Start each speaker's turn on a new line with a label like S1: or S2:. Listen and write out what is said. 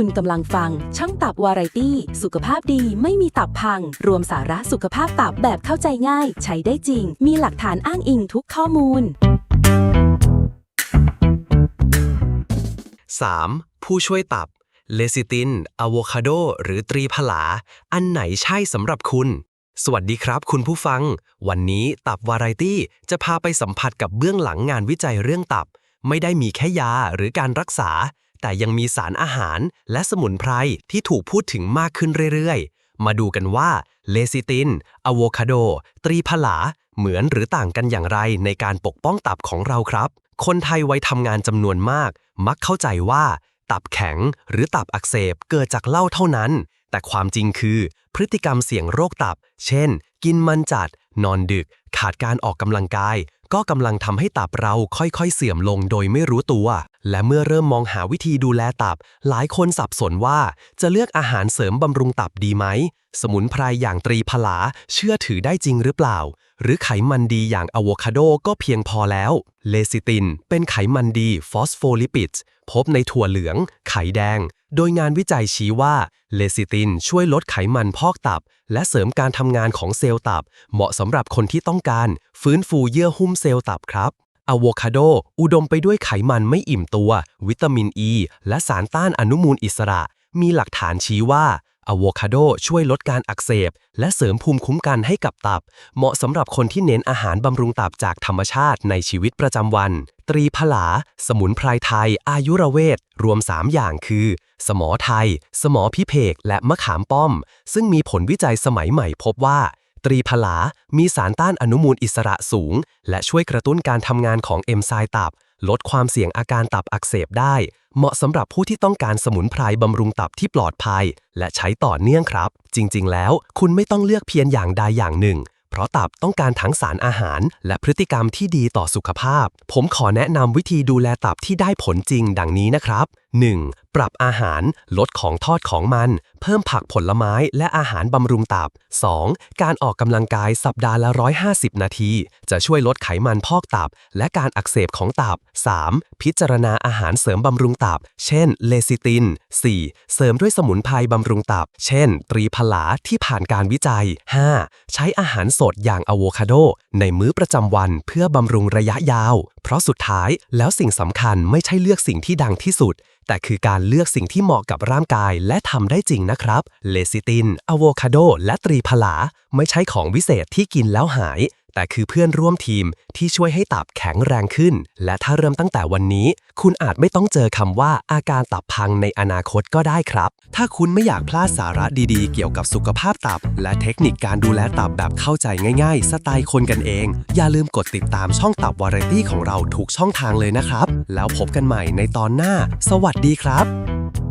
S1: คุณกำลังฟังช่องตับวาไรตี้ สุขภาพดีไม่มีตับพัง รวมสาระสุขภาพตับแบบเข้าใจง่าย ใช้ได้จริง มีหลักฐานอ้างอิงทุกข้อมูล
S2: 3. ผู้ช่วยตับ เลซิตินอะโวคาโด หรือตรีผลา อันไหนใช่สำหรับคุณ สวัสดีครับคุณผู้ฟัง วันนี้ตับวาไรตี้จะพาไปสัมผัสกับเบื้องหลังงานวิจัยเรื่องตับ ไม่ได้มีแค่ยาหรือการรักษา แต่ยังมีสารอาหารและสมุนไพรที่ถูกพูดถึงมากขึ้นเรื่อยๆ มาดูกันว่าเลซิตินอะโวคาโด ตรีผลา เหมือนหรือต่างกันอย่างไรในการปกป้องตับของเราครับ คนไทยวัยทำงานจำนวนมาก มักเข้าใจว่า ตับแข็งหรือตับอักเสบเกิดจากเหล้าเท่านั้น แต่ความจริงคือ พฤติกรรมเสี่ยงโรคตับ เช่น กินมันจัด นอนดึก ขาดการออกกำลังกาย ก็กำลังทำให้ตับเราค่อยๆ เสื่อมลงโดยไม่รู้ตัว และเมื่อเริ่มมองหาวิธีดูแลตับ หลายคนสับสนว่าจะเลือกอาหารเสริมบำรุงตับดีไหม สมุนไพรอย่างตรีผลาเชื่อถือได้จริงหรือเปล่า หรือไขมันดีอย่างอะโวคาโดก็เพียงพอแล้ว เลซิติน เป็นไขมันดีฟอสโฟลิปิดพบในถั่วเหลือง ไข่แดง โดยงานวิจัยชี้ว่าเลซิตินช่วยลดไขมันพอกตับ และเสริมการทำงานของเซลล์ตับ เหมาะสำหรับคนที่ต้องการ ฟื้นฟูเยื่อหุ้มเซลล์ตับครับ อะโวคาโด อุดมไปด้วยไขมันไม่อิ่มตัว วิตามินอ e, ีและสารต้านอนุมูลอิสระ มีหลักฐานชี้ว่าอะโวคาโดช่วยลดการอักเสบ และเสริมภูมิคุ้มกันให้กับตับ เหมาะสำหรับคนที่เน้นอาหารบำรุงตับจากธรรมชาติในชีวิตประจำวัน ตรีผลา สมุนไพรไทย อายุรเวท รวม 3 อย่างคือ สมอไทย สมอพิเพก และมะขามป้อม ซึ่งมีผลวิจัยสมัยใหม่พบว่า ตรีผลา มีสารต้านอนุมูลอิสระสูง และช่วยกระตุ้นการทำงานของเอนไซม์ตับ ลดความเสี่ยงอาการตับอักเสบได้ เหมาะสำหรับผู้ที่ต้องการสมุนไพรบำรุงตับที่ปลอดภัย และใช้ต่อเนื่องครับ จริง ๆ แล้ว คุณไม่ต้องเลือกเพียงอย่างใดอย่างหนึ่ง เพราะตับต้องการทั้งสารอาหาร และพฤติกรรมที่ดีต่อสุขภาพ ผมขอแนะนำวิธีดูแลตับที่ได้ผลจริง ดังนี้นะครับ 1. ปรับอาหารลดของทอดของมัน เพิ่มผักผลไม้และอาหารบำรุงตับ 2. การออกกำลังกายสัปดาห์ละ 150 นาที จะช่วยลดไขมันพอกตับ และการอักเสบของตับ 3. พิจารณาอาหารเสริมบำรุงตับ เช่น เลซิติน 4. เสริมด้วยสมุนไพรบำรุงตับ เช่น ตรีผลาที่ผ่านการวิจัย 5. ใช้อาหารสดอย่างอะโวคาโด ในมื้อประจำวันเพื่อบำรุงระยะยาว เพราะสุดท้ายแล้วสิ่งสำคัญไม่ใช่เลือกสิ่งที่ดังที่สุดแต่คือการเลือกสิ่งที่เหมาะกับร่างกายและทำได้จริงนะครับ เลซิตินอะโวคาโด และตรีผลา ไม่ใช่ของวิเศษที่กินแล้วหาย แต่คือเพื่อนร่วมทีมที่ช่วยให้ตับแข็งแรงขึ้น และถ้าเริ่มตั้งแต่วันนี้ คุณอาจไม่ต้องเจอคำว่าอาการตับพังในอนาคตก็ได้ครับ ถ้าคุณไม่อยากพลาดสาระดีๆ เกี่ยวกับสุขภาพตับ และเทคนิคการดูแลตับแบบเข้าใจง่ายๆ สไตล์คนกันเอง อย่าลืมกดติดตามช่องตับวาไรตี้ของเราทุกช่องทางเลยนะครับ แล้วพบกันใหม่ในตอนหน้า สวัสดีครับ